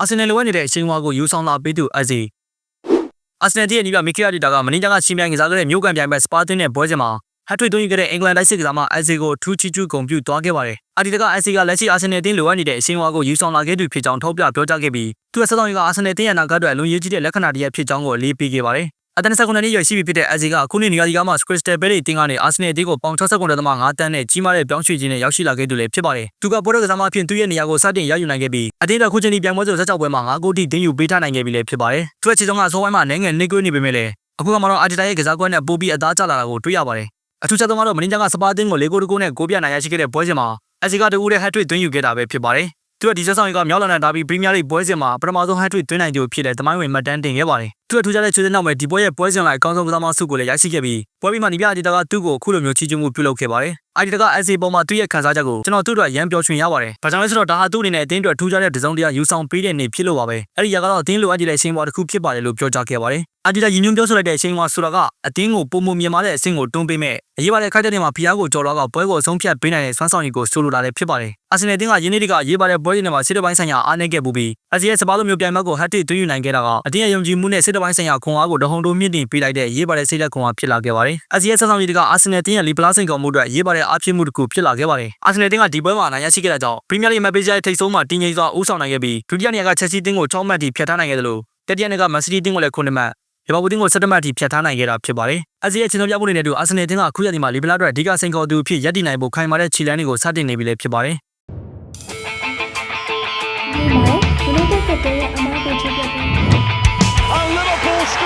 အာဆင်နယ်လိုအပ်နေတဲ့အချိန်ဝါကိုယူဆောင်လာပေးသူအဇီအာဆင်နယ်ရဲ့နီးပြမီကီယာဒီတာကမင်းကြောင်ကရှင်ပြိုင်ကစားခဲ့တဲ့မြို့ကန်ပြိုင်ပွဲစပါတင်နဲ့ပွဲစဉ်မှာဟတ်ထရစ်သွင်းယူခဲ့တဲ့အင်္ဂလန်တိုက်စစ်ကစားမအဇီကိုထူးချီချူးဂုဏ်ပြုသွားခဲ့ပါတယ်။အာဒီတာကအဇီကလက်ရှိအာဆင်နယ်တင်းလိုအပ်နေတဲ့အချိန်ဝါကိုယူဆောင်လာခဲ့သူဖြစ်ကြောင်းထောက်ပြပြောကြားခဲ့ပြီးသူရဲ့ဆက်ဆောင်ရေးကအာဆင်နယ်တင်းရဲ့နာဂတ်အတွက်အလွန်ရေးကြီးတဲ့လက္ခဏာတစ်ရပ်ဖြစ်ကြောင်းကိုအလေးပေးခဲ့ပါတယ်။ အတန်19နှစ်ရွယ်ရှိပြီဖြစ်တဲ့အဇီကခုနှစ်နေရာဒီကမှစခရစ်စတယ်ဘဲလီတင်းကနေအာဆင်နယ်တင်းကိုပေါင်69.5တန်းနဲ့ကြီးမားတဲ့ပြောင်းရွှေ့ခြင်းနဲ့ရောက်ရှိလာခဲ့သူလည်းဖြစ်ပါတယ်။သူကပွဲတော်ကစားမအဖြစ်သူ့ရဲ့နေရာကိုစတင်ရယူနိုင်ခဲ့ပြီးအတင်းတော်ခုချိန်ဒီပြိုင်ပွဲဆို16ပွဲမှာ9ဂိုးထိတင်းယူပေးထားနိုင်ခဲ့ပြီလည်းဖြစ်ပါတယ်။သူ့ရဲ့ခြေစုံကအစောပိုင်းမှာနိုင်ငံနေကွေးနေပေမဲ့လည်းအခုကမှတော့အာတီတာရဲ့ကစားကွက်နဲ့ပိုပြီးအသားကျလာတာကိုတွေ့ရပါတယ်။အထူးချက်ဆုံးကတော့မင်းကြောင်ကစပါတင်းကို၄ဂိုးတကူနဲ့ဂိုးပြနိုင်ရရှိခဲ့တဲ့ပွဲစဉ်မှာအစီကတူဦးတဲ့ဟက်ထရစ်သွင်းယူခဲ့တာပဲဖြစ်ပါတယ်။ သူကဒီဆက်ဆောင်ရေးကမြောက်လန်ဒန်ဒါဘီပရီးမီးယားလိပွဲစဉ်မှာပထမဆုံးဟက်ထရစ်သွင်းနိုင်သူဖြစ်တဲ့တမိုင်းဝင်မှတ်တမ်းတင်ခဲ့ပါတယ်။သူကထူးခြားတဲ့ချွေးတဲ့နောက်မှာဒီပွဲရဲ့ပွဲစဉ်လိုက်အကောင်းဆုံးကစားမဆုကိုလည်းရရှိခဲ့ပြီးပွဲပြီးမှနီးပြအာတီတာကသူ့ကိုအခုလိုမျိုးချီးကျူးမှုပြုလုပ်ခဲ့ပါတယ်။အာတီတာကအစီပေါ်မှာသူ့ရဲ့ခံစားချက်ကိုကျွန်တော်သူ့အတွက်ရမ်းပျော်ရွှင်ရပါတယ်။ဒါကြောင့်လဲဆိုတော့ဒါဟာသူ့အနေနဲ့အသင်းအတွက်ထူးခြားတဲ့ဒဇုံတရားယူဆောင်ပေးတဲ့နေ့ဖြစ်လို့ပါပဲ။အဲ့ဒီရကတော့အသင်းလိုအပ်တဲ့အချိန်ပေါ်တစ်ခုဖြစ်ပါတယ်လို့ပြောကြားခဲ့ပါတယ်။ အာတီတာရည်ညွှန်းပြောဆိုလိုက်တဲ့အချိန်မှာဆိုတာကအသင်းကိုပုံမမြင်မာတဲ့အဆင့်ကိုတွန်းပေးမဲ့အရေးပါတဲ့ခိုက်တဲ့နေမှာဖျားကိုကြော်တော့ကပွဲကိုအဆုံးဖြတ်ပေးနိုင်တဲ့စွမ်းဆောင်ရည်ကိုဆိုလိုတာလည်းဖြစ်ပါတယ်။အာဆင်နယ်တင်းကယင်းနေ့တကအရေးပါတဲ့ပွဲတွေမှာစစ်တပိုင်းဆိုင်ရာအားနည်းခဲ့ပူပြီးအစီရဲ့စပါးလိုမျိုးပြိုင်ပွဲကိုဟတ်တစ်သွင်းယူနိုင်ခဲ့တာကအတင်းရဲ့ယုံကြည်မှုနဲ့စစ်တပိုင်းဆိုင်ရာခွန်အားကိုတဟုန်တိုးမြင့်တင်ပေးလိုက်တဲ့အရေးပါတဲ့စိတ်လက်ခွန်အားဖြစ်လာခဲ့ပါတယ်။အစီရဲ့ဆက်ဆောင်ရည်တကအာဆင်နယ်တင်းရဲ့လီပလာစိန်ကောင်မှုအတွက်အရေးပါတဲ့အားဖြစ်မှုတစ်ခုဖြစ်လာခဲ့ပါတယ်။အာဆင်နယ်တင်းကဒီပွဲမှာနိုင်ရရှိခဲ့တဲ့ကြောင့်ပရီးမီးယားလိမတ်ပေးကြတဲ့ထိပ်ဆုံးမှာတင်းငိမ့်စွာဦးဆောင်နိုင်ခဲ့ပြီးဒုတိယနေရာကချက်စီတင်းကို6မှတ်ထိဖျက်ထားနိုင်ခဲ့တယ်လို့တတိယနေကမန်စီးတီးတင်းကိုလည်း9မှတ် ရပါဘူးတင်းကို7မှတ်ထိဖျက်ထားနိုင်ခဲ့တာဖြစ်ပါတယ်။အစီရဲ့ချင်းတော်ပြမှုတွေနဲ့အတူအာဆင်နယ်တင်းကအခုရက်ဒီမှာလီဗလာအတွက်အဓိကစိန်ခေါ်သူဖြစ်ရပ်တည်နိုင်ဖို့ခိုင်မာတဲ့ခြေလှမ်းတွေကိုစတင်နေပြီလည်းဖြစ်ပါတယ်။ဒီမှာဒီလိုတဲ့ကတည်းကအမားကိုချပြပေး And Liverpool score.